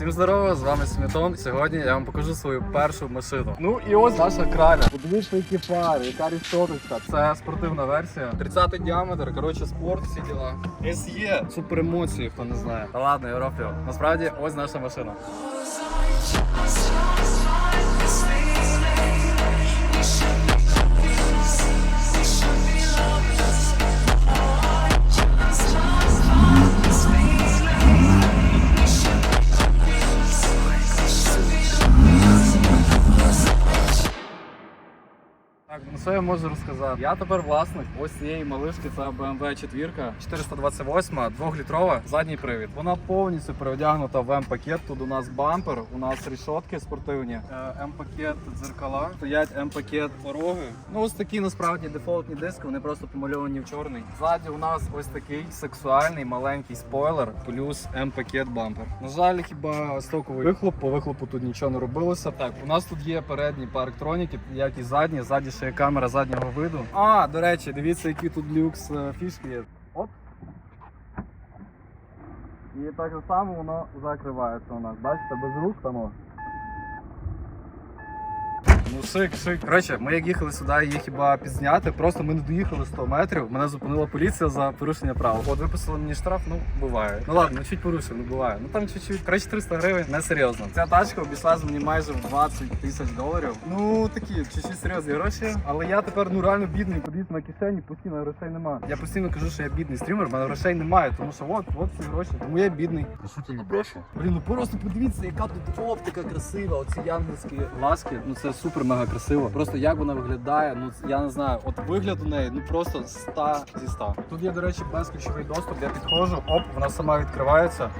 Всім здорово, з вами Смітон. Сьогодні я вам покажу свою першу машину. Ну і ось наша краля. Подивіться, які фари, яка рішоточка. Це спортивна версія. 30-й діаметр, коротше, спорт, всі діла. СЄ. супер емоції, хто не знає. Та ладно, Європі. Насправді, ось наша машина. Так, ну що я можу розказати? Я тепер власник ось цієї малишки, це BMW 4 428, 2-літрова, задній привід. Вона повністю переодягнута в М-пакет. Тут у нас бампер, у нас рішотки спортивні, е, М-пакет дзеркала, стоять М-пакет пороги. Ну ось такі насправді дефолтні диски, вони просто помальовані в чорний. Ззаді у нас ось такий сексуальний маленький спойлер, плюс М-пакет бампер. На жаль, хіба стоковий вихлоп, по вихлопу тут нічого не робилося. Так, у нас тут є передні парктроніки, як і задні. Ззаді ще камера заднього виду. А, до речі, дивіться, які тут люкс е, фішки є. Оп. І так само воно закривається у нас. Бачите, без рук там. Ну, шик, шик. Коротше, ми як їхали сюди, її хіба підзняти. Просто ми не доїхали 100 метрів. Мене зупинила поліція за порушення правил. От виписали мені штраф, ну буває. Ну ладно, ну чуть порушив, ну буває. Ну там чуть-чуть. Коротше, 300 гривень, не серйозно. Ця тачка обійшлась мені майже в 20 тисяч доларів. Ну такі, чуть-чуть серйозні гроші. Але я тепер ну реально бідний. Подивіться на кишені, постійно грошей немає. Я постійно кажу, що я бідний стрімер, в мене грошей немає, тому що от, от ці гроші. Тому я бідний. По суті, не брешу. Блін, ну просто подивіться, яка тут оптика красива. Оці янгельські ласки, ну це супер мега красиво. Просто як вона виглядає, ну я не знаю. От вигляд у неї, ну просто 100 зі 100. Тут є, до речі, безключовий доступ. Я підходжу, оп, вона сама відкривається.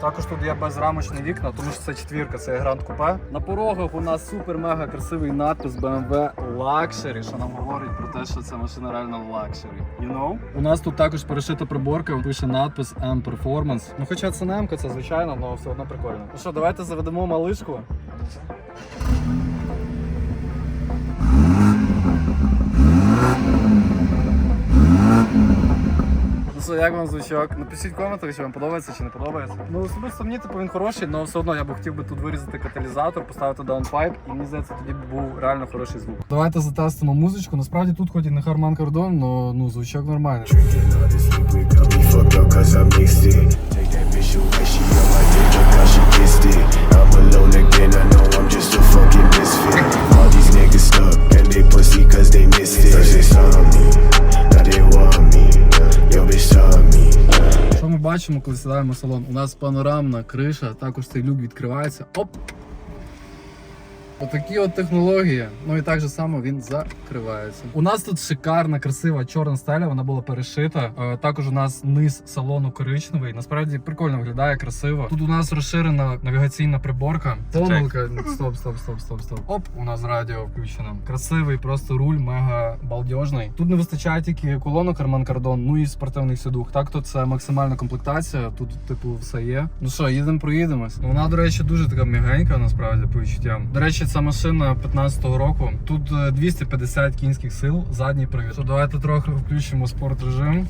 Також тут є безрамочні вікна, тому що це четвірка, це гранд купе. На порогах у нас супер мега красивий надпис BMW Luxury, що нам говорить про те, що ця машина реально Luxury. You know? У нас тут також перешита приборка, пише надпис M Performance. Ну хоча це не М, це звичайно, але все одно прикольно. Ну що, давайте заведемо малишку. Що, як вам звучок? Напишіть в коментарі, чи вам подобається чи не подобається. Ну особисто мені типу він хороший, але все одно я б хотів би тут вирізати каталізатор, поставити даунпайп, і мені здається, тоді б був реально хороший звук. Давайте затестимо музичку. Насправді тут хоч і не Харман Кордон, але ну звучок нормальний. Бачимо, коли сідаємо салон? У нас панорамна криша, також цей люк відкривається. Оп! Отакі от технології. Ну і так же само він закривається. У нас тут шикарна, красива чорна стеля, вона була перешита. Е, також у нас низ салону коричневий. Насправді прикольно виглядає, красиво. Тут у нас розширена навігаційна приборка. Помилка. Стоп, стоп, стоп, стоп, стоп. Оп, у нас радіо включено. Красивий, просто руль, мега балдежний. Тут не вистачає тільки колонок Harman Kardon, ну і спортивних сідух. Так, то це максимальна комплектація. Тут, типу, все є. Ну що, їдемо, проїдемось. Вона, до речі, дуже така м'ягенька, насправді, по відчуттям. До речі, ця машина 15-го року. Тут е, 250 кінських сил, задній привід. То давайте трохи включимо спорт режим.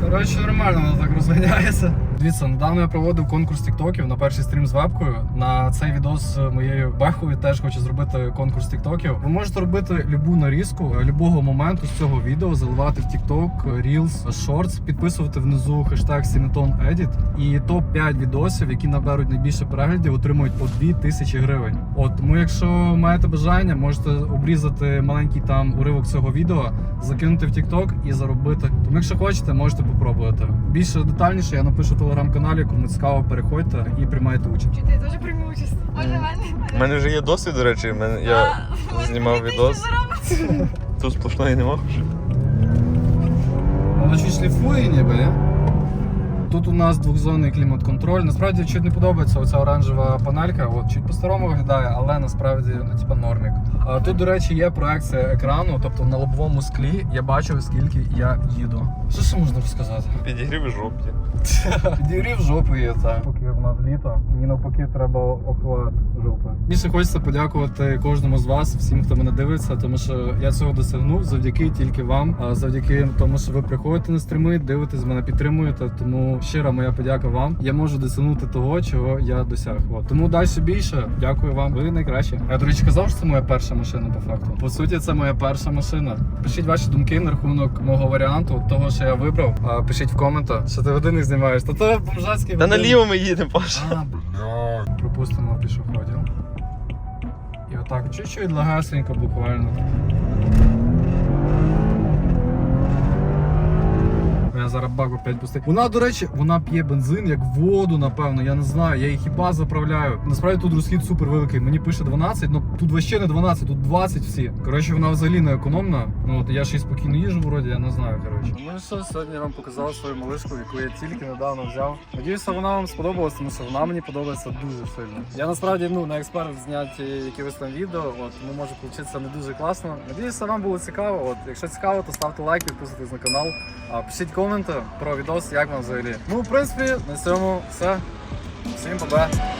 Коротше, нормально воно так розганяється. Дивіться, недавно я проводив конкурс тіктоків на перший стрім з вебкою. На цей відос з моєю бехою теж хочу зробити конкурс тіктоків. Ви можете робити любу нарізку е, любого моменту з цього відео, заливати в TikTok, Reels, Shorts, підписувати внизу хештег Edit і топ 5 відосів, які наберуть найбільше переглядів, отримують по 2 тисячі гривень. От тому, якщо маєте бажання, можете обрізати маленький там уривок цього відео, закинути в TikTok і заробити. Тому, якщо хочете, можете попробувати. Більше детальніше я напишу в телеграм-каналі, кому цікаво, переходьте і приймайте участь. Чи ти теж прийму участь? Може, в мене? У мене вже є досвід, до речі. Мене, я знімав відос. Тут сплошної нема. вже. Воно шліфує ніби, не? Тут у нас двохзонний клімат-контроль. Насправді чуть не подобається оця оранжева панелька. От чуть по-старому виглядає, але насправді ну, типа нормік. А тут, до речі, є проекція екрану, тобто на лобовому склі я бачу, скільки я їду. Що ще можна розказати? Підігрів жопки. Підігрів жопи є, так. Поки в нас літо, мені навпаки треба охлад жопи. Більше хочеться подякувати кожному з вас, всім, хто мене дивиться, тому що я цього досягнув завдяки тільки вам, а завдяки тому, що ви приходите на стріми, дивитесь, мене підтримуєте. Тому щира моя подяка вам. Я можу досягнути того, чого я досяг. От. Тому далі більше. Дякую вам. Ви найкращі. Я до речі казав, що це моя перша машина по факту. По суті, це моя перша машина. Пишіть ваші думки на рахунок мого варіанту, того, що я вибрав. А, Пишіть в коментах, що ти годинник знімаєш. Та то бомжацький Та наліво ми їдемо, Паша. А, Пропустимо пішоходів. І отак, чуть-чуть легасенько буквально. Я зараз бак опять пустий. Вона, до речі, вона п'є бензин як воду, напевно. Я не знаю. Я її хіба заправляю. Насправді тут розхід супер великий. Мені пише 12, ну тут вообще не 12, тут 20 всі. Коротше, вона взагалі не економна. Ну от я ще й спокійно їжу, вроді, я не знаю. Коротше. Ну що, сьогодні я вам показав свою малишку, яку я тільки недавно взяв. Надіюся, вона вам сподобалась, тому що вона мені подобається дуже сильно. Я насправді ну не експерт в знятті якихось там відео, от тому може получитися не дуже класно. Надіюся, вам було цікаво. От якщо цікаво, то ставте лайк, підписуйтесь на канал. Пишіть коменти про відос, як вам взагалі. В принципі, на цьому все. Всім па-па.